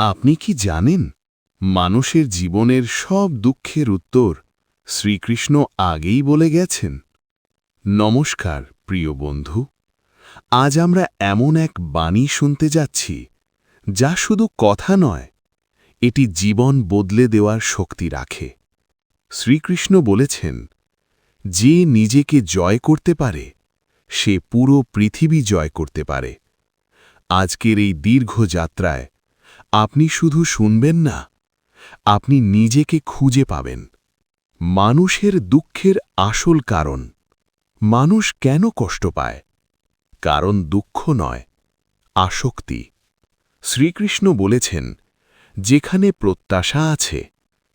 আপনি কি জানেন? মানুষের জীবনের সব দুঃখের উত্তর শ্রীকৃষ্ণ আগেই বলে গেছেন। নমস্কার, প্রিয় বন্ধু। আজ আমরা এমন এক বাণী শুনতে যাচ্ছি, যা শুধু কথা নয়, এটি জীবন বদলে দেওয়ার শক্তি রাখে। শ্রীকৃষ্ণ বলেছেন, যে নিজেকে জয় করতে পারে, সে পুরো পৃথিবী জয় করতে পারে। আজকের এই দীর্ঘ যাত্রায় আপনি শুধু শুনবেন না, আপনি নিজেকে খুঁজে পাবেন। মানুষের দুঃখের আসল কারণ, মানুষ কেন কষ্ট পায়? কারণ দুঃখ নয়, আসক্তি। শ্রীকৃষ্ণ বলেছেন, যেখানে প্রত্যাশা আছে,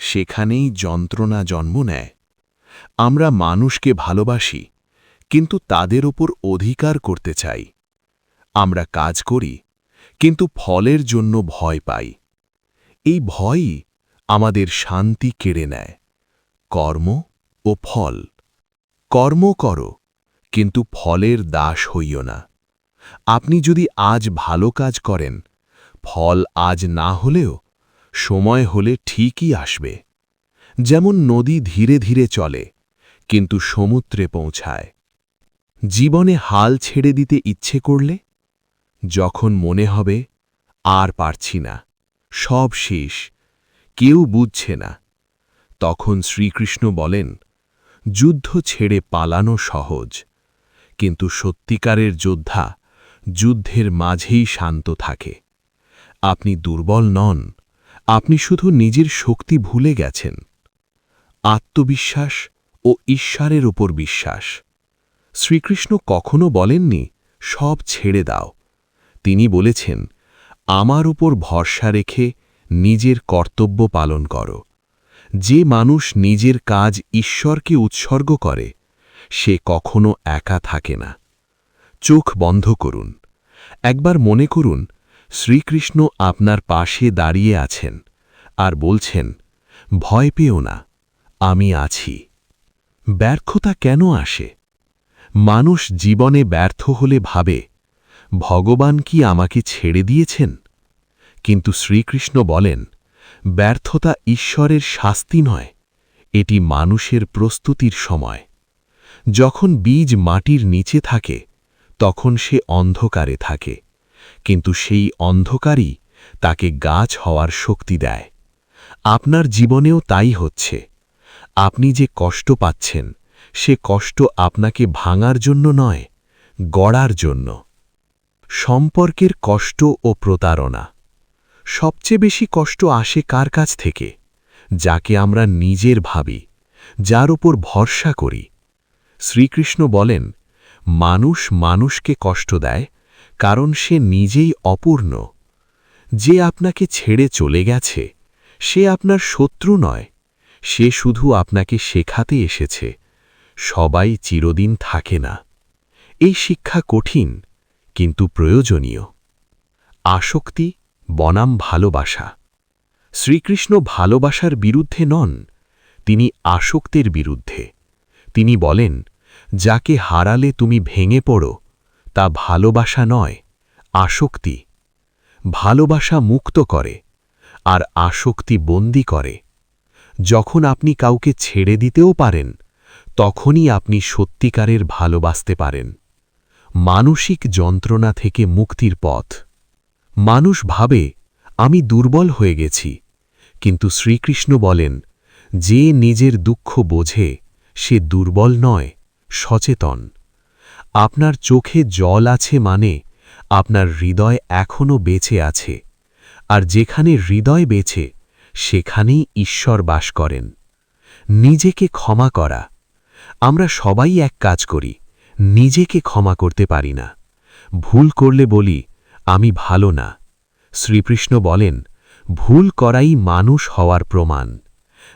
সেখানেই যন্ত্রণা জন্ম নেয়। আমরা মানুষকে ভালোবাসি, কিন্তু তাদের ওপর অধিকার করতে চাই। আমরা কাজ করি কিন্তু ফলের জন্য ভয় পাই। এই ভয়ই আমাদের শান্তি কেড়ে নেয়। কর্ম ও ফল। কর্ম করো, কিন্তু ফলের দাস হইও না। আপনি যদি আজ ভালো কাজ করেন, ফল আজ না হলেও সময় হলে ঠিকই আসবে। যেমন নদী ধীরে ধীরে চলে, কিন্তু সমুদ্রে পৌঁছায়। জীবনে হাল ছেড়ে দিতে ইচ্ছে করলে যখন মনে হবে, আর পারছি না। সব শেষ। কেউ বুঝছে না। তখন শ্রীকৃষ্ণ বলেন, যুদ্ধ ছেড়ে পালানো সহজ। কিন্তু সত্যিকারের যোদ্ধা যুদ্ধের মাঝেই শান্ত থাকে। আপনি দুর্বল নন। আপনি শুধু নিজের শক্তি ভুলে গেছেন। আত্মবিশ্বাস ও ঈশ্বরের ওপর বিশ্বাস। শ্রীকৃষ্ণ কখনো বলেননি, সব ছেড়ে দাও। তিনি বলেছেন, আমার উপর ভরসা রেখে নিজের কর্তব্য পালন করো। যে মানুষ নিজের কাজ ঈশ্বরকে উৎসর্গ করে, সে কখনো একা থাকে না। চোখ বন্ধ করুন। একবার মনে করুন, শ্রীকৃষ্ণ আপনার পাশে দাঁড়িয়ে আছেন আর বলছেন, ভয় পেও না, আমি আছি। ব্যর্থতা কেন আসে? মানুষ জীবনে ব্যর্থ হলে ভাবে ভগবান কি আমাকে ছেড়ে দিয়েছেন? কিন্তু শ্রীকৃষ্ণ বলেন, ব্যর্থতা ঈশ্বরের শাস্তি নয়, এটি মানুষের প্রস্তুতির সময়। যখন বীজ মাটির নিচে থাকে, তখন সে অন্ধকারে থাকে, কিন্তু সেই অন্ধকারই তাকে গাছ হওয়ার শক্তি দেয়। আপনার জীবনেও তাই হচ্ছে। আপনি যে কষ্ট পাচ্ছেন, সে কষ্ট আপনাকে ভাঙার জন্য নয়, গড়ার জন্য। সম্পর্কের কষ্ট ও প্রতারণা। সবচেয়ে বেশি কষ্ট আসে কার কাছ থেকে? যাকে আমরা নিজের ভাবি, যার ওপর ভরসা করি। শ্রীকৃষ্ণ বলেন, মানুষ মানুষকে কষ্ট দেয়, কারণ সে নিজেই অপূর্ণ। যে আপনাকে ছেড়ে চলে গেছে, সে আপনার শত্রু নয়। সে শুধু আপনাকে শেখাতে এসেছে। সবাই চিরদিন থাকে না। এই শিক্ষা কঠিন কিন্তু প্রয়োজনীয়। আসক্তি, বনাম ভালোবাসা। শ্রীকৃষ্ণ ভালোবাসার বিরুদ্ধে নন, তিনি আসক্তের বিরুদ্ধে। তিনি বলেন, যাকে হারালে তুমি ভেঙে পড়ো, তা ভালোবাসা নয়, আসক্তি। ভালোবাসা মুক্ত করে, আর আসক্তি বন্দি করে। যখন আপনি কাউকে ছেড়ে দিতেও পারেন, তখনই আপনি সত্যিকারের ভালোবাসতে পারেন। মানসিক যন্ত্রণা থেকে মুক্তির পথ। মানুষ ভাবে, আমি দুর্বল হয়ে গেছি। কিন্তু শ্রীকৃষ্ণ বলেন, যে নিজের দুঃখ বোঝে, সে দুর্বল নয়, সচেতন। আপনার চোখে জল আছে মানে আপনার হৃদয় এখনও বেঁচে আছে। আর যেখানে হৃদয় বেছে সেখানেই ঈশ্বর বাস করেন। নিজেকে ক্ষমা করা। আমরা সবাই এক কাজ করি নিজেকে ক্ষমা করতে পারি না। ভুল করলে বলি, আমি ভালো না। শ্রীকৃষ্ণ বলেন, ভুল করাই মানুষ হওয়ার প্রমাণ।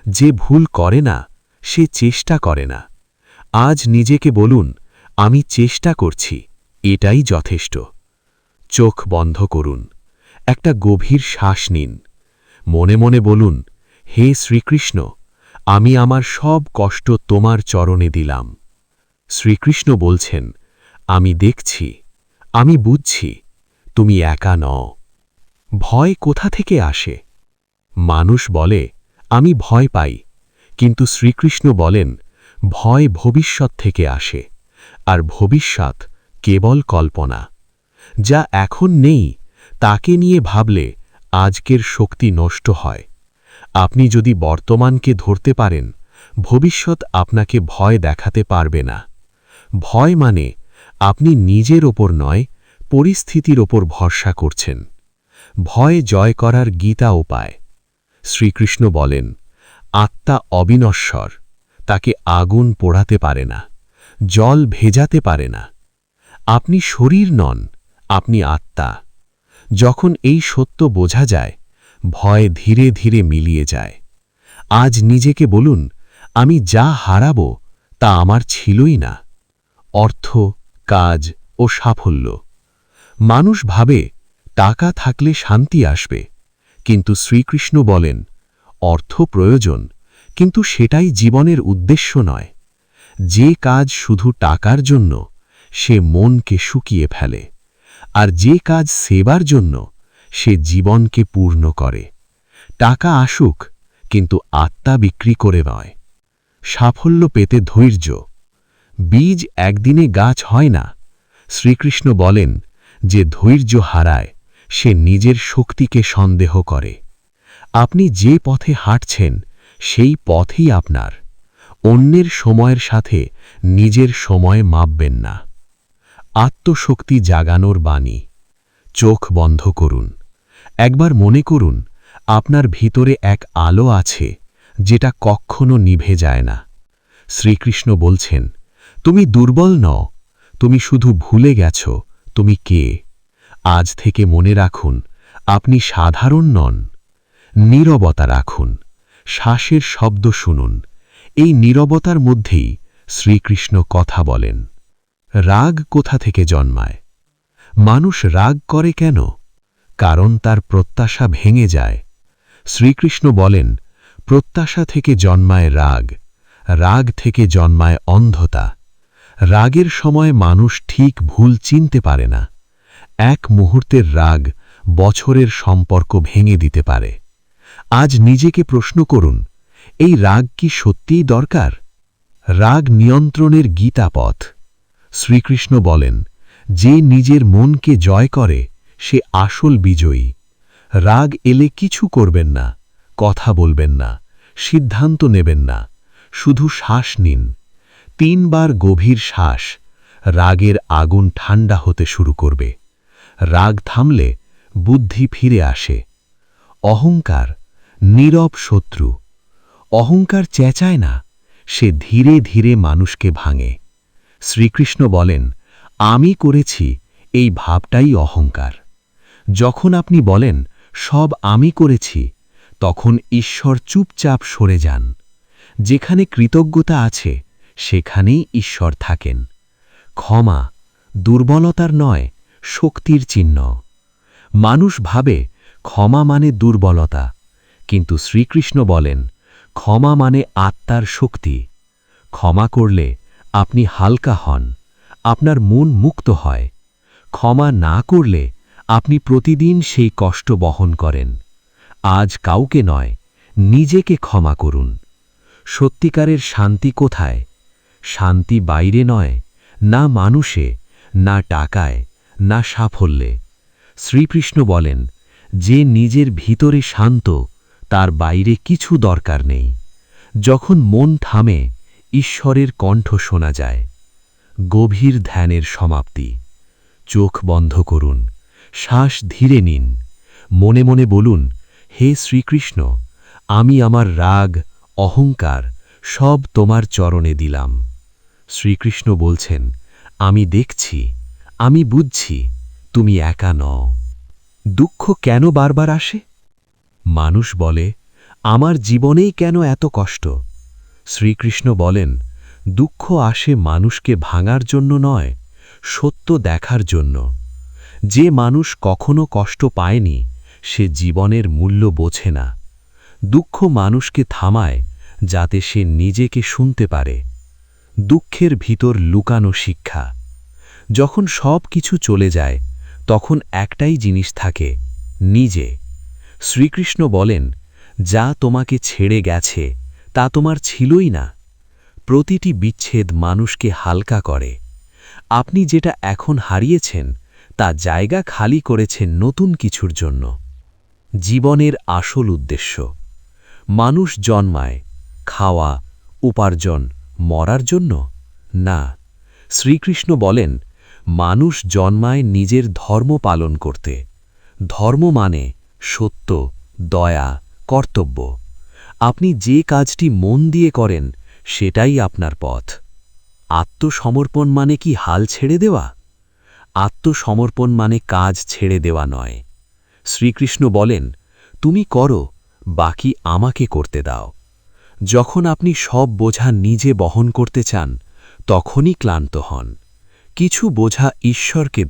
যে ভুল করে না, সে চেষ্টা করে না। আজ নিজেকে বলুন, আমি চেষ্টা করছি, এটাই যথেষ্ট। চোখ বন্ধ করুন, একটা গভীর শ্বাস নিন। মনে মনে বলুন, হে শ্রীকৃষ্ণ, আমি আমার সব কষ্ট তোমার চরণে দিলাম। শ্রীকৃষ্ণ বলছেন, আমি দেখছি, আমি বুঝছি, তুমি একা নও। ভয় কোথা থেকে আসে? মানুষ বলে, আমি ভয় পাই, কিন্তু শ্রীকৃষ্ণ বলেন, ভয় ভবিষ্যৎ থেকে আসে, আর ভবিষ্যৎ কেবল কল্পনা। যা এখন নেই, তাকে নিয়ে ভাবলে আজকের শক্তি নষ্ট হয়। আপনি যদি বর্তমানকে ধরতে পারেন, ভবিষ্যৎ আপনাকে ভয় দেখাতে পারবে না। ভয় মানে আপনি নিজের ওপর নয়, পরিস্থিতির ওপর ভরসা করছেন। ভয় জয় করার গীতা উপায়। শ্রীকৃষ্ণ বলেন, আত্মা অবিনশ্বর, তাকে আগুন পোড়াতে পারে না, জল ভেজাতে পারে না। আপনি শরীর নন, আপনি আত্মা। যখন এই সত্য বোঝা যায়, ভয় ধীরে ধীরে মিলিয়ে যায়। আজ নিজেকে বলুন, আমি যা হারাব, তা আমার ছিলই না। অর্থ, কাজ ও সাফল্য। মানুষ ভাবে, টাকা থাকলে শান্তি আসবে। কিন্তু শ্রীকৃষ্ণ বলেন, অর্থ প্রয়োজন, কিন্তু সেটাই জীবনের উদ্দেশ্য নয়। যে কাজ শুধু টাকার জন্য, সে মনকে শুকিয়ে ফেলে। আর যে কাজ সেবার জন্য, সে জীবনকে পূর্ণ করে। টাকা আসুক, কিন্তু আত্মা বিক্রি করে নয়। সাফল্য পেতে ধৈর্য বীজ একদিনে গাছ হয় না। শ্রীকৃষ্ণ বলেন যে ধৈর্য হারায়, সে নিজের শক্তিকে সন্দেহ করে। আপনি যে পথে হাঁটছেন, সেই পথই আপনার। অন্যের সময়ের সাথে নিজের সময় মাপবেন না। আত্মশক্তি জাগানোর বাণী। চোখ বন্ধ করুন। একবার মনে করুন, আপনার ভিতরে এক আলো আছে, যেটা কখনো নিভে যায় না। শ্রীকৃষ্ণ বলছেন তুমি দুর্বল নও, তুমি শুধু ভুলে গেছ, তুমি কে? আজ থেকে মনে রাখুন, আপনি সাধারণ নন। নীরবতা রাখুন, শ্বাসের শব্দ শুনুন। এই নীরবতার মধ্যেই শ্রীকৃষ্ণ কথা বলেন। রাগ কোথা থেকে জন্মায়? মানুষ রাগ করে কেন? কারণ তার প্রত্যাশা ভেঙে যায়। শ্রীকৃষ্ণ বলেন, প্রত্যাশা থেকে জন্মায় রাগ রাগ থেকে জন্মায় অন্ধতা। রাগের সময় মানুষ ঠিক ভুল চিনতে পারে না। এক মুহূর্তের রাগ বছরের সম্পর্ক ভেঙে দিতে পারে। আজ নিজেকে প্রশ্ন করুন, এই রাগ কি সত্যিই দরকার? রাগ নিয়ন্ত্রণের গীতাপথ। শ্রীকৃষ্ণ বলেন, যে নিজের মনকে জয় করে, সে আসল বিজয়ী। রাগ এলে কিছু করবেন না, কথা বলবেন না, সিদ্ধান্ত নেবেন না, শুধু শ্বাস নিন। তিনবার গভীর শ্বাস রাগের আগুন ঠান্ডা হতে শুরু করবে। রাগ থামলে বুদ্ধি ফিরে আসে। অহংকার নীরব শত্রু। অহংকার চেঁচায় না, সে ধীরে ধীরে মানুষকে ভাঙে। শ্রীকৃষ্ণ বলেন, আমি করেছি, এই ভাবটাই অহংকার। যখন আপনি বলেন, সব আমি করেছি, তখন ঈশ্বর চুপচাপ সরে যান। যেখানে কৃতজ্ঞতা আছে সেখানেই ঈশ্বর থাকেন। ক্ষমা দুর্বলতার নয়, শক্তির চিহ্ন। মানুষ ভাবে ক্ষমা মানে দুর্বলতা, কিন্তু শ্রীকৃষ্ণ বলেন, ক্ষমা মানে আত্মার শক্তি। ক্ষমা করলে আপনি হালকা হন, আপনার মন মুক্ত হয়। ক্ষমা না করলে আপনি প্রতিদিন সেই কষ্ট বহন করেন। আজ কাউকে নয়, নিজেকে ক্ষমা করুন। সত্যিকারের শান্তি কোথায়? শান্তি বাইরে নয়, না মানুষে, না টাকায়, না সাফল্যে। শ্রীকৃষ্ণ বলেন, যে নিজের ভিতরে শান্ত, তার বাইরে কিছু দরকার নেই। যখন মন থামে, ঈশ্বরের কণ্ঠ শোনা যায়। গভীর ধ্যানের সমাপ্তি। চোখ বন্ধ করুন, শ্বাস ধীরে নিন। মনে মনে বলুন, হে শ্রীকৃষ্ণ, আমি আমার রাগ, অহংকার সব তোমার চরণে দিলাম। শ্রীকৃষ্ণ বলছেন, আমি দেখছি, আমি বুঝছি, তুমি একা নও। দুঃখ কেন বারবার আসে? মানুষ বলে, আমার জীবনেই কেন এত কষ্ট? শ্রীকৃষ্ণ বলেন, দুঃখ আসে মানুষকে ভাঙার জন্য নয়, সত্য দেখার জন্য। যে মানুষ কখনো কষ্ট পায়নি, সে জীবনের মূল্য বোঝে না। দুঃখ মানুষকে থামায়, যাতে সে নিজেকে শুনতে পারে। দুঃখের ভিতর লুকানো শিক্ষা। যখন সব কিছু চলে যায়, তখন একটাই জিনিস থাকে, নিজে। শ্রীকৃষ্ণ বলেন, যা তোমাকে ছেড়ে গেছে, তা তোমার ছিলই না। প্রতিটি বিচ্ছেদ মানুষকে হালকা করে। আপনি যেটা এখন হারিয়েছেন, তা জায়গা খালি করেছেন নতুন কিছুর জন্য। জীবনের আসল উদ্দেশ্য। মানুষ জন্মায়, খাওয়া, উপার্জন মরার জন্য? না। শ্রীকৃষ্ণ বলেন, মানুষ জন্মায় নিজের ধর্ম পালন করতে। ধর্ম মানে সত্য, দয়া, কর্তব্য। আপনি যে কাজটি মন দিয়ে করেন, সেটাই আপনার পথ। আত্মসমর্পণ মানে কি হাল ছেড়ে দেওয়া? আত্মসমর্পণ মানে কাজ ছেড়ে দেওয়া নয়। শ্রীকৃষ্ণ বলেন, তুমি করো, বাকি আমাকে করতে দাও। যখন আপনি সব বোঝা নিজে বহন করতে চান তখনই ক্লান্ত হন। কিছু বোঝা ঈশ্বরকে